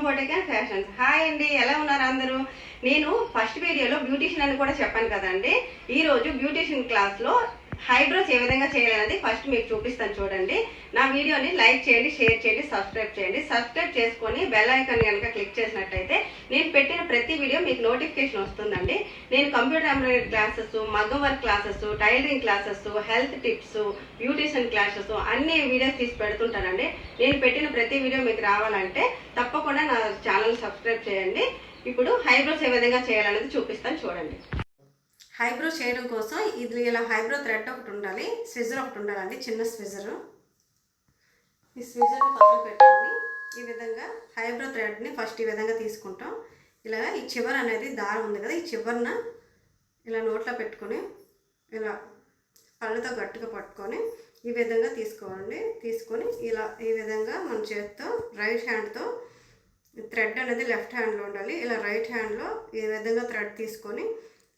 Shivam boutique and fashions. Hi అండి ఎలా ఉన్నారు అందరూ? నేను ఫస్ట్ వీడియోలో బ్యూటిషియన్ అని కూడా చెప్పాను కదండి. ఈ రోజు బ్యూటిషియన్ క్లాస్లో హైబ్రోస్ ఏ విధంగా చేయాలనేది ఫస్ట్ మీకు చూపిస్తాను చూడండి. నా వీడియోని లైక్ చేయండి షేర్ చేయండి సబ్స్క్రైబ్ చేయండి. సబ్స్క్రైబ్ చేసుకొని బెల్ ఐకాన్ కనుక క్లిక్ చేసినట్టయితే నేను పెట్టిన ప్రతి వీడియో మీకు నోటిఫికేషన్ వస్తుందండి. నేను కంప్యూటర్ ఎంబ్రాయిడరీ క్లాసెస్ మగ్గం work classes tailoring classes health tips beautician classes అన్ని వీడియోస్ తీసి పెడుతుంటానండి. నేను పెట్టిన ప్రతి వీడియో మీకు రావాలంటే తప్పకుండా నా ఛానల్ సబ్స్క్రైబ్ చేయండి. ఇప్పుడు హైబ్రోస్ ఏ విధంగా చేయాలనేది చూపిస్తాను చూడండి. హైబ్రో చేయడం కోసం ఇది ఇలా హైబ్రో థ్రెడ్ ఒకటి ఉండాలి. స్విజర్ ఒకటి ఉండాలండి చిన్న స్విజరు. ఈ స్విజర్ పక్కన పెట్టుకొని ఈ విధంగా హైబ్రో థ్రెడ్ని ఫస్ట్ ఈ విధంగా తీసుకుంటాం. ఇలా ఈ చివర అనేది దారం ఉంది కదా ఈ చివరన ఇలా నోట్లో పెట్టుకొని ఇలా పళ్ళతో గట్టిగా పట్టుకొని ఈ విధంగా తీసుకోవాలండి. తీసుకొని ఇలా ఈ విధంగా మన చేతితో రైట్ హ్యాండ్తో థ్రెడ్ అనేది లెఫ్ట్ హ్యాండ్లో ఉండాలి. ఇలా రైట్ హ్యాండ్లో ఈ విధంగా థ్రెడ్ తీసుకొని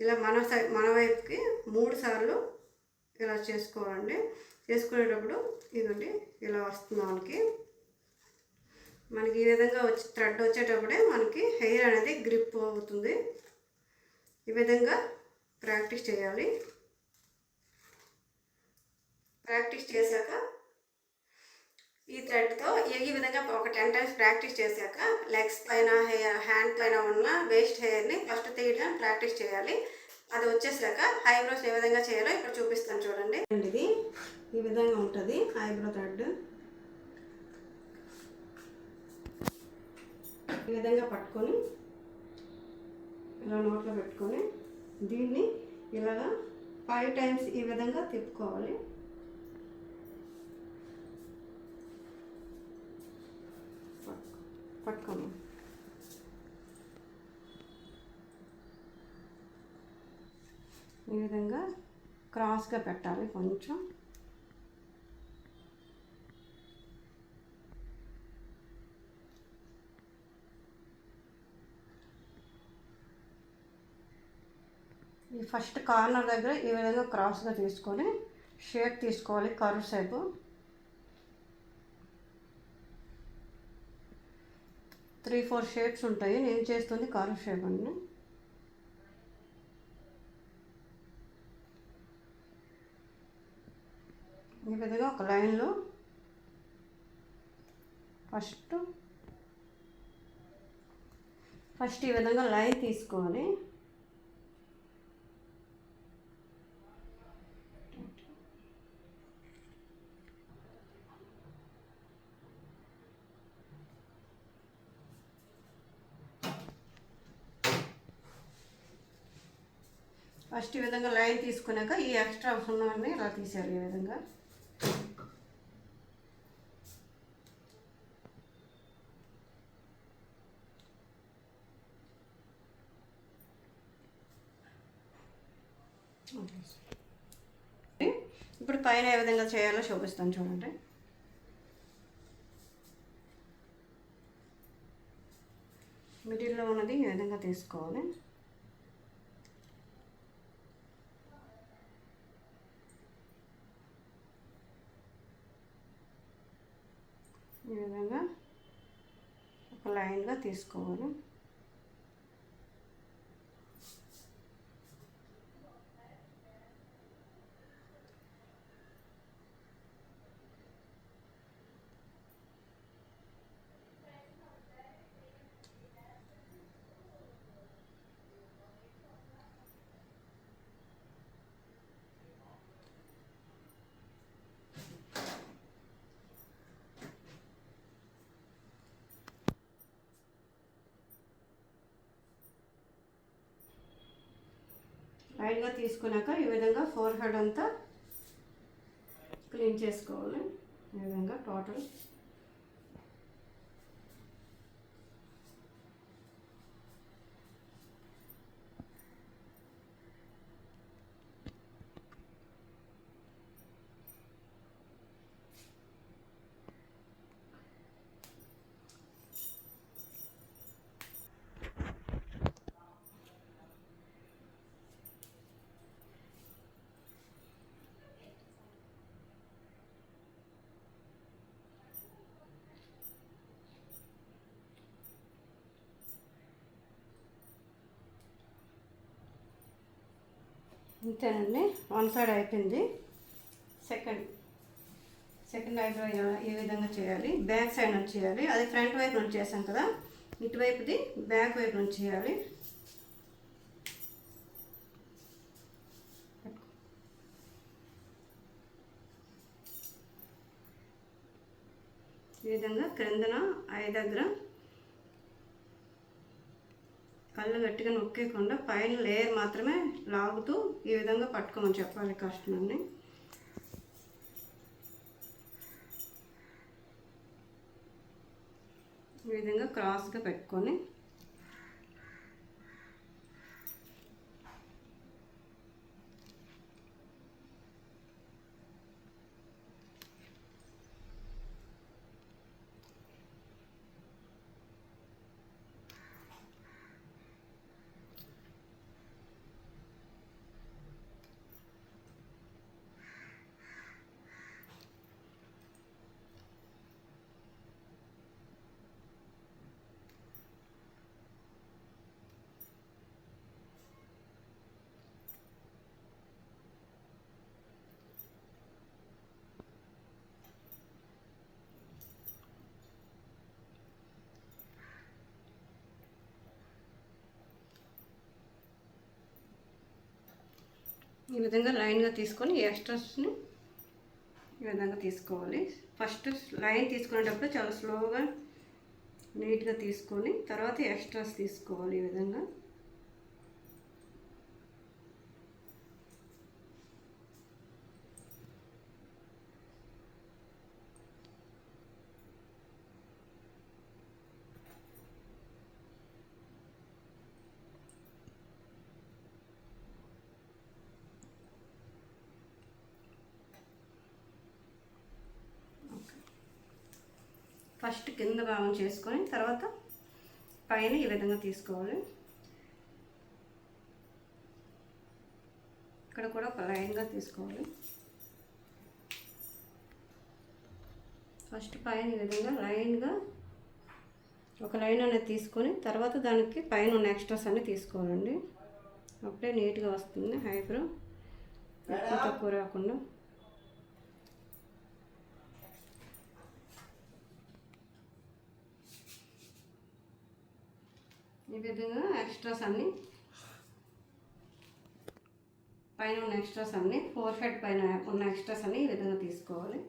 ఇలా మన సై మన వైపుకి మూడు సార్లు ఇలా చేసుకోవాలండి. చేసుకునేటప్పుడు ఇదండి ఇలా వస్తుంది మనకి. మనకి ఈ విధంగా వచ్చి థ్రెడ్ వచ్చేటప్పుడే మనకి హెయిర్ అనేది గ్రిప్ అవుతుంది. ఈ విధంగా ప్రాక్టీస్ చేయాలి. ప్రాక్టీస్ చేశాక ఈ థ్రెడ్తో ఈ విధంగా ఒక టెన్ టైమ్స్ ప్రాక్టీస్ చేశాక లెగ్స్ పైన హెయిర్ హ్యాండ్ పైన ఉన్న వేస్ట్ హెయిర్ని ఫస్ట్ తీయడం ప్రాక్టీస్ చేయాలి. అది వచ్చేసాక ఐబ్రోస్ ఏ విధంగా చేయాలో ఇక్కడ చూపిస్తాను చూడండి. ఇది ఈ విధంగా ఉంటుంది ఐబ్రో థ్రెడ్. ఈ విధంగా పట్టుకొని ఇలా నోట్లో పెట్టుకొని దీన్ని ఇలాగా ఫైవ్ టైమ్స్ ఈ విధంగా తిప్పుకోవాలి. పట్టుకోము ఈ విధంగా క్రాస్గా పెట్టాలి కొంచెం. ఈ ఫస్ట్ కార్నర్ దగ్గర ఈ విధంగా క్రాస్గా తీసుకొని షేప్ తీసుకోవాలి curve shape three four shapes ఉంటాయి. నేను చేస్తుంది? కర్వ్ షేప్ అండి ఈ విధంగా ఒక లైన్లో ఫస్ట్ ఫస్ట్ ఈ విధంగా లైన్ తీసుకోవాలి. ఫస్ట్ ఈ విధంగా లైన్ తీసుకున్నాక ఈ ఎక్స్ట్రా సున్నాన్ని ఇలా తీసారు ఈ విధంగా. ఇప్పుడు పైన ఏ విధంగా చేయాలో చూపిస్తాను చూడండి. మిడిల్లో ఉన్నది ఈ విధంగా తీసుకోవాలి. ఈ విధంగా ఒక లైన్గా తీసుకోవాలి. లైట్గా తీసుకున్నాక ఈ విధంగా ఫోర్ హెడ్ అంతా క్లీన్ చేసుకోవాలి. ఈ విధంగా టోటల్ అంతేనండి. వన్ సైడ్ అయిపోయింది. సెకండ్ సెకండ్ ఐబ్రో ఏ విధంగా చేయాలి? బ్యాక్ సైడ్ నుంచి చేయాలి. అది ఫ్రంట్ వైపు నుంచి చేసాం కదా. ఇటువైపుది బ్యాక్ వైపు నుంచి చేయాలి. ఈ విధంగా క్రిందన ఐ దగ్గర కళ్ళు గట్టిగా నొక్కేయకుండా పైన లేయర్ మాత్రమే లాగుతూ ఈ విధంగా పట్టుకోమని చెప్పాలి కస్టమర్ని. ఈ విధంగా క్రాస్గా పెట్టుకొని ఈ విధంగా లైన్గా తీసుకొని ఎక్స్ట్రాస్ని ఈ విధంగా తీసుకోవాలి. ఫస్ట్ లైన్ తీసుకునేటప్పుడు చాలా స్లోగా నీట్గా తీసుకొని తర్వాత ఎక్స్ట్రాస్ తీసుకోవాలి ఈ విధంగా. ఫస్ట్ కింద భాగం చేసుకొని తర్వాత పైన ఈ విధంగా తీసుకోవాలి. ఇక్కడ కూడా ఒక లైన్గా తీసుకోవాలి. ఫస్ట్ పైన ఈ విధంగా లైన్గా ఒక లైన్ అనేది తీసుకొని తర్వాత దానికి పైన ఉన్న ఎక్స్ట్రాస్ అన్నీ తీసుకోవాలండి. అప్పుడే నీట్గా వస్తుంది హైబ్రో. ఎక్కువ తక్కువ రాకుండా. ఈ విధంగా ఎక్స్ట్రాస్ అన్నీ. పైన ఉన్న ఎక్స్ట్రాస్ అన్నీ ఫోర్ హెడ్ పైన ఉన్న ఎక్స్ట్రాస్ అన్నీ ఈ విధంగా తీసుకోవాలి.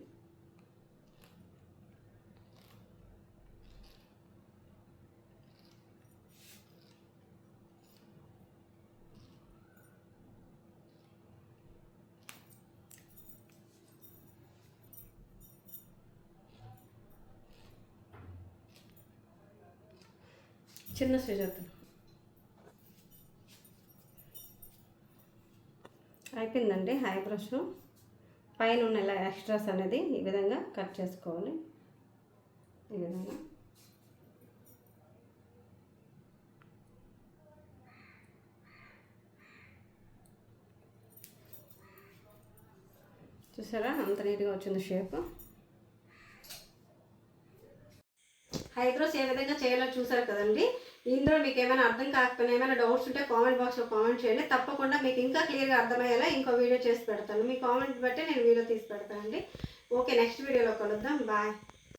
చిన్న సుజాతలు అయిపోయిందండి హై బ్రష్. పైన ఉన్న ఇలా ఎక్స్ట్రాస్ అనేది ఈ విధంగా కట్ చేసుకోవాలి. ఈ విధంగా. చూసారా? అంత నీట్గా వచ్చింది షేప్. హైబ్రోస్ ఏ విధంగా చేయాలో చూసారు కదండి. ఇందులో మీకు ఏమైనా అర్థం కాకపోయినా ఏమైనా డౌట్స్ ఉంటే కామెంట్ బాక్స్లో కామెంట్ చేయండి. తప్పకుండా మీకు ఇంకా క్లియర్గా అర్థమయ్యేలా ఇంకో వీడియో చేసి పెడతాను. మీ కామెంట్ బట్టి నేను వీడియో తీసి పెడతానండి. ఓకే నెక్స్ట్ వీడియోలో కలుద్దాం. బాయ్.